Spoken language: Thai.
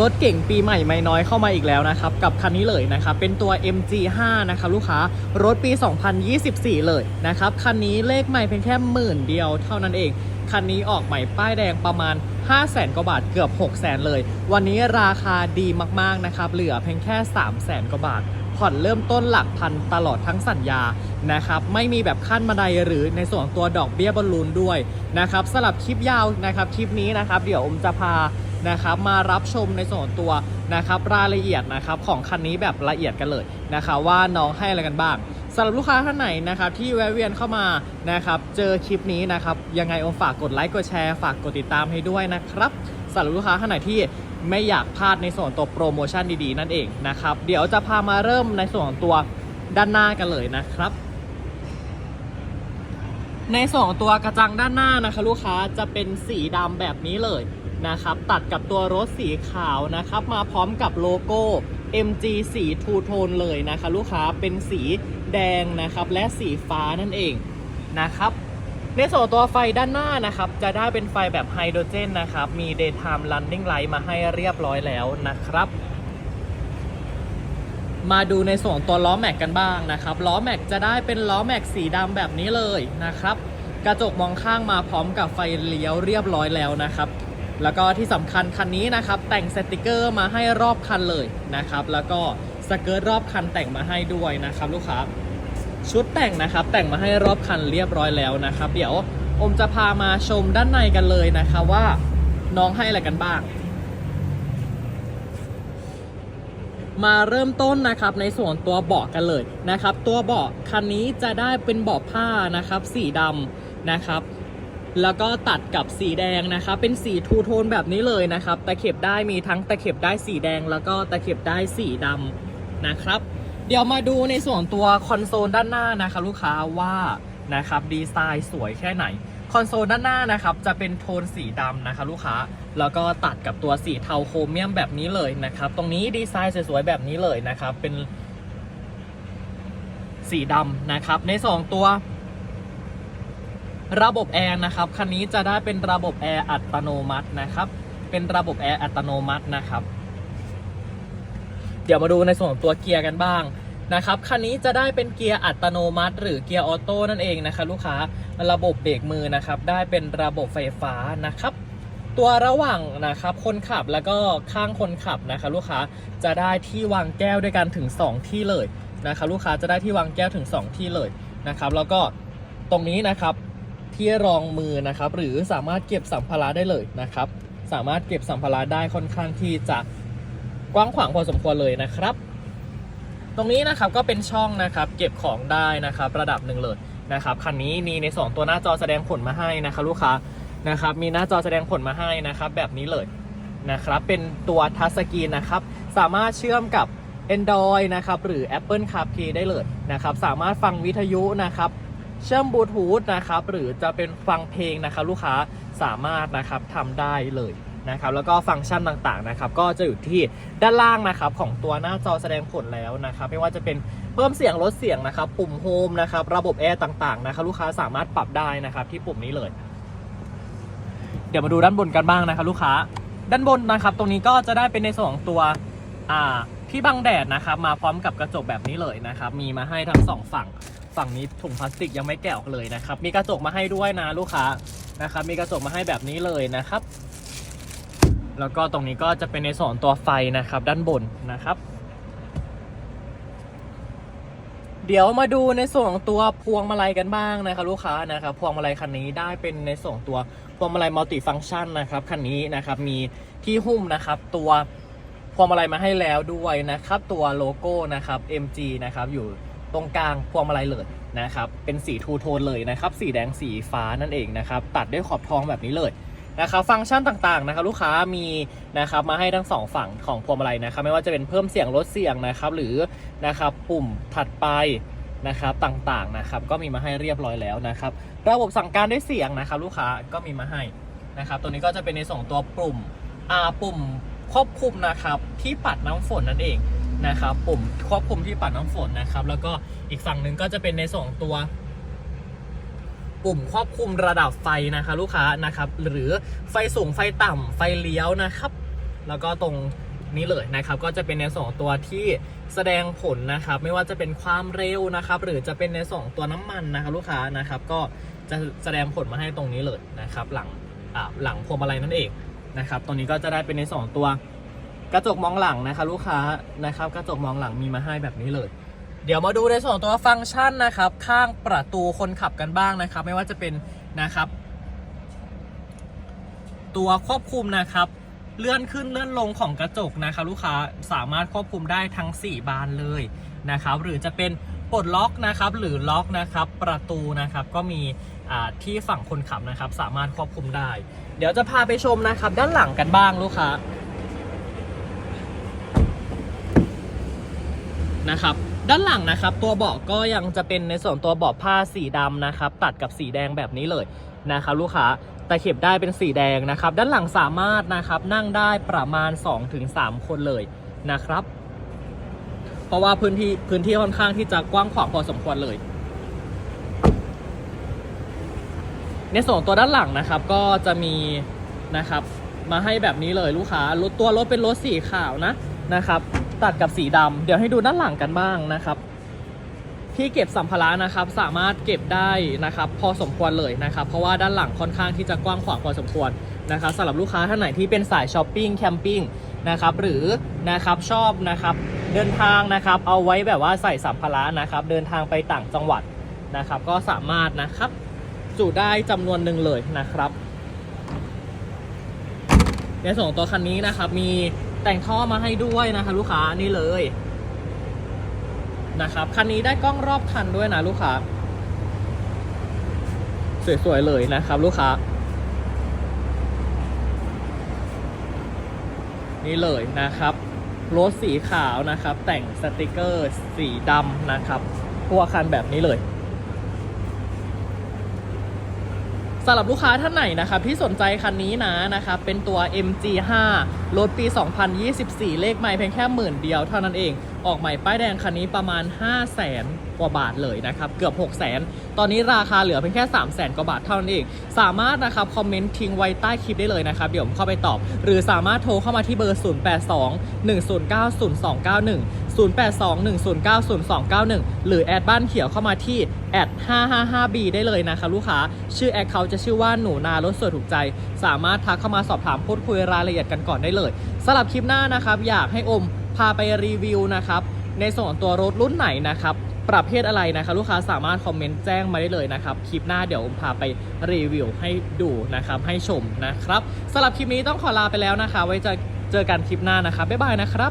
รถเก่งปีใหม่ไม่น้อยเข้ามาอีกแล้วนะครับ กับคันนี้เลยนะครับ เป็นตัว MG5 นะครับลูกค้ารถปี 2024 เลยนะครับ คันนี้เลขใหม่เพียงแค่หมื่นเดียวเท่านั้นเอง คันนี้ออกใหม่ป้ายแดงประมาณ 5 0 0แสนกว่าบาทเกือบ 6 0 0แสนเลย วันนี้ราคาดีมากๆนะครับ เหลือเพียงแค่ 3 0 0แสนกว่าบาท ผ่อนเริ่มต้นหลักพันตลอดทั้งสัญญานะครับไม่มีแบบขั้นบันไดหรือในส่วนตัวดอกเบี้ยบอลลูนด้วยนะครับสำหรับคลิปยาวนะครับคลิปนี้นะครับเดี๋ยวอมจะพา นะครับมารับชมในส่วนตัวนะครับรายละเอียดนะครับของคันนี้แบบละเอียดกันเลยนะครับว่าน้องให้อะไรกันบ้างสำหรับลูกค้าท่านไหนนะครับที่แวะเวียนเข้ามานะครับเจอคลิปนี้นะครับยังไงอมฝากกดไลค์กดแชร์ฝากกดติดตามให้ด้วยนะครับสำหรับลูกค้าท่านไหนที่ไม่อยากพลาดในส่วนตัวโปรโมชั่นดีๆนั่นเองนะครับเดี๋ยวจะพามาเริ่มในส่วนตัวด้านหน้ากันเลยนะครับ ในส่วนตัวกระจังด้านหน้านะคะลูกค้าจะเป็นสีดำแบบนี้เลย นะครับ ตัดกับตัวรถสีขาวนะครับ มาพร้อมกับโลโก้ MG สีทูโทนเลยนะคะลูกค้าเป็นสีแดงนะครับ และสีฟ้านั่นเองนะครับในส่วนตัวไฟด้านหน้านะครับ จะได้เป็นไฟแบบไฮโดรเจนนะครับ มี daytime running light มาให้เรียบร้อยแล้วนะครับ มาดูในส่วนตัวล้อแม็กกันบ้างนะครับ ล้อแม็กจะได้เป็นล้อแม็กสีดำแบบนี้เลยนะครับ กระจกมองข้างมาพร้อมกับไฟเลี้ยวเรียบร้อยแล้วนะครับ แล้วก็ที่สำคัญคันนี้นะครับแต่งสติกเกอร์มาให้รอบคันเลยนะครับ แล้วก็สเกิร์ตรอบคันแต่งมาให้ด้วยนะครับลูกค้าชุดแต่งนะครับแต่งมาให้รอบคันเรียบร้อยแล้วนะครับ เดี๋ยวอมจะพามาชมด้านในกันเลยนะคะว่าน้องให้อะไรกันบ้าง มาเริ่มต้นนะครับในส่วนตัวเบาะกันเลยนะครับ ตัวเบาะคันนี้จะได้เป็นเบาะผ้านะครับ สีดำนะครับ แล้วก็ตัดกับสีแดงนะครับเป็นสีทูโทนแบบนี้เลยนะครับ ตะเข็บได้มีทั้งตะเข็บได้สีแดง แล้วก็ตะเข็บได้สีดำนะครับ เดี๋ยวมาดูในส่วนตัวคอนโซลด้านหน้านะครับลูกค้าว่านะครับดีไซน์สวยแค่ไหน คอนโซลด้านหน้านะครับจะเป็นโทนสีดำนะคะลูกค้า แล้วก็ตัดกับตัวสีเทาโครเมียมแบบนี้เลยนะครับ ตรงนี้ดีไซน์สวยๆแบบนี้เลยนะครับ เป็นสีดำนะครับ ในสองตัว ระบบแอร์นะครับคันนี้จะได้เป็นระบบแอร์อัตโนมัตินะครับ เป็นระบบแอร์อัตโนมัตินะครับ เดี๋ยวมาดูในส่วนของตัวเกียร์กันบ้างนะครับคันนี้จะได้เป็นเกียร์อัตโนมัติ หรือเกียร์ออโต้นั่นเองนะคะลูกค้าระบบเบรกมือนะครับได้เป็นระบบไฟฟ้านะครับ ตัวระหว่างนะครับคนขับแล้วก็ข้างคนขับนะคะลูกค้าจะได้ที่วางแก้วด้วยกันถึง 2 ที่เลยนะคะลูกค้าจะได้ที่วางแก้วถึง 2 ที่เลยนะครับ แล้วก็ตรงนี้นะครับ ที่รองมือนะครับ หรือสามารถเก็บสัมภาระได้เลยนะครับ สามารถเก็บสัมภาระได้ค่อนข้างที่จะกว้างขวางพอสมควรเลยนะครับ ตรงนี้นะครับก็เป็นช่องนะครับ เก็บของได้นะครับ ระดับหนึ่งเลยนะครับคันนี้มีในสองตัวหน้าจอแสดงผลมาให้นะครับลูกค้านะครับ มีหน้าจอแสดงผลมาให้นะครับ แบบนี้เลยนะครับ เป็นตัวทัชสกรีนนะครับ สามารถเชื่อมกับ Android นะครับ หรือ Apple CarPlay ได้เลยนะครับ สามารถฟังวิทยุนะครับ เชื่อมบลูทูธนะครับหรือจะเป็นฟังเพลงนะครับลูกค้าสามารถนะครับทำได้เลยนะครับแล้วก็ฟังก์ชันต่างๆนะครับก็จะอยู่ที่ด้านล่างนะครับของตัวหน้าจอแสดงผลแล้วนะครับไม่ว่าจะเป็นเพิ่มเสียงลดเสียงนะครับปุ่มโฮมนะครับระบบแอร์ต่างๆนะครับลูกค้าสามารถปรับได้นะครับที่ปุ่มนี้เลย เดี๋ยวมาดูด้านบนกันบ้างนะครับลูกค้าด้านบนนะครับ ตรงนี้ก็จะได้เป็นในส่วนของตัวที่บังแดดนะครับมาพร้อมกับกระจกแบบนี้เลยนะครับมีมาให้ทั้งสองฝั่ง ฝั่งนี้ถุงพลาสติกยังไม่แกะออกเลยนะครับ มีกระจกมาให้ด้วยนะลูกค้านะครับ มีกระจกมาให้แบบนี้เลยนะครับ แล้วก็ตรงนี้ก็จะเป็นในส่วนตัวไฟนะครับ ด้านบนนะครับ เดี๋ยวมาดูในส่วนของตัวพวงมาลัยกันบ้างนะครับ ลูกค้านะครับ พวงมาลัยคันนี้ได้เป็นในส่วนตัวพวงมาลัยมัลติฟังก์ชันนะครับคันนี้นะครับมีที่หุ้มนะครับ ตัวพวงมาลัยมาให้แล้วด้วยนะครับ ตัวโลโก้นะครับ MG นะครับอยู่ ตรงกลางพวงมาลัยเลยนะครับเป็นสีทูโทนเลยนะครับสีแดงสีฟ้านั่นเองนะครับตัดด้วยขอบทองแบบนี้เลยนะครับฟังก์ชันต่างๆนะครับลูกค้ามีนะครับมาให้ทั้งสองฝั่งของพวงมาลัยนะครับไม่ว่าจะเป็นเพิ่มเสียงลดเสียงนะครับหรือนะครับปุ่มถัดไปนะครับต่างๆนะครับก็มีมาให้เรียบร้อยแล้วนะครับระบบสั่งการด้วยเสียงนะครับลูกค้าก็มีมาให้นะครับตัวนี้ก็จะเป็นในส่วนของตัวปุ่มอ่าปุ่มควบคุมนะครับที่ปัดน้ำฝนนั่นเอง นะครับปุ่มควบคุมที่ปัดน้ำฝนนะครับ แล้วก็อีกฝั่งหนึ่งก็จะเป็นในส่วนของตัว ปุ่มควบคุมระดับไฟนะคะลูกค้านะครับ หรือไฟสูงไฟต่ำไฟเลี้ยวนะครับ แล้วก็ตรงนี้เลยนะครับ ก็จะเป็นในส่วนของตัวที่แสดงผลนะครับ ไม่ว่าจะเป็นความเร็วนะครับ หรือจะเป็นในส่วนของตัวน้ำมันนะครับ ลูกค้านะครับ ก็จะแสดงผลมาให้ตรงนี้เลยนะครับ หลังหลังพวงมาลัยนั่นเองนะครับ ตรงนี้ก็จะได้เป็นในส่วนของตัว กระจกมองหลังนะครับลูกค้านะครับ กระจกมองหลังมีมาให้แบบนี้เลย เดี๋ยวมาดูในส่วนของตัวฟังก์ชันนะครับ ข้างประตูคนขับกันบ้างนะครับ ไม่ว่าจะเป็นนะครับ ตัวควบคุมนะครับเลื่อนขึ้นเลื่อนลงของกระจกนะครับ ลูกค้าสามารถควบคุมได้ทั้ง 4 บานเลยนะครับ หรือจะเป็นปลดล็อกนะครับ หรือล็อกนะครับ ประตูนะครับก็มีอ่าที่ฝั่งคนขับนะครับ สามารถควบคุมได้ เดี๋ยวจะพาไปชมนะครับ ด้านหลังกันบ้างลูกค้า นะครับ ด้านหลังนะครับ ตัวเบาะก็ยังจะเป็นในส่วนตัวเบาะผ้าสีดำนะครับ ตัดกับสีแดงแบบนี้เลยนะครับ ลูกค้าตะเข็บได้เป็นสีแดงนะครับ ด้านหลังสามารถนะครับนั่งได้ประมาณ 2-3 คนเลยนะครับ เพราะว่าพื้นที่พื้นที่ค่อนข้างที่จะกว้างขวางพอสมควรเลยในส่วนตัวด้านหลังนะครับก็จะมีนะครับมาให้แบบนี้เลยลูกค้ารถตัวรถเป็นรถสีขาวนะนะครับ ตัดกับสีดำเดี๋ยวให้ดูด้านหลังกันบ้างนะครับ ที่เก็บสัมภาระนะครับสามารถเก็บได้นะครับ พอสมควรเลยนะครับ เพราะว่าด้านหลังค่อนข้างที่จะกว้างขวางพอสมควรนะครับสำหรับลูกค้าท่านไหนที่เป็นสายช้อปปิ้งแคมปิ้งนะครับหรือนะครับชอบนะครับเดินทางนะครับเอาไว้แบบว่าใส่สัมภาระนะครับ เดินทางไปต่างจังหวัดนะครับ ก็สามารถนะครับจุได้จำนวนหนึ่งเลยนะครับในส่วนของตัวคันนี้นะครับมี แต่งท่อมาให้ด้วยนะคะลูกค้านี่เลยนะครับคันนี้ได้กล้องรอบคันด้วยนะลูกค้าสวยๆเลยนะครับลูกค้า นี่เลยนะครับรถสีขาวนะครับ แต่งสติกเกอร์สีดำนะครับทั่วคันแบบนี้เลยสำหรับลูกค้าท่านไหนนะครับที่สนใจคันนี้นะนะครับเป็นตัว MG5 รถปี 2024 เลขใหม่เพียงแค่หมื่นเดียวเท่านั้นเอง ออกใหม่ป้ายแดงคันนี้ประมาณ 5 0 0แสนกว่าบาทเลยนะครับ เกือบ6 0 0แสนตอนนี้ราคาเหลือเพียงแค่ 3 0 0แสนกว่าบาทเท่านั้นเอง สามารถนะครับคอมเมนต์ทิ้งไว้ใต้คลิปได้เลยนะครับ เดี๋ยวผมเข้าไปตอบ หรือสามารถโทรเข้ามาที่เบอร์ 0821090291 0821090291 หรือแอดบ้านเขียวเข้ามาที่แอด 555B ได้เลยนะคะลูกค้า ชื่อแอดเขาจะชื่อว่าหนูนารถสวยถูกใจ สามารถทักเข้ามาสอบถามพูดคุยรายละเอียดกันก่อนได้เลยสำหรับคลิปหน้านะครับ อยากให้อมพาไปรีวิวนะครับ ในส่วนของตัวรถรุ่นไหนนะครับ ประเภทอะไรนะครับ ลูกค้าสามารถคอมเมนต์แจ้งมาได้เลยนะครับ คลิปหน้าเดี๋ยวอมพาไปรีวิวให้ดูนะครับ ให้ชมนะครับสำหรับคลิปนี้ต้องขอลาไปแล้วนะคะ ไว้จะเจอกันคลิปหน้านะครับบ๊ายบายนะครับ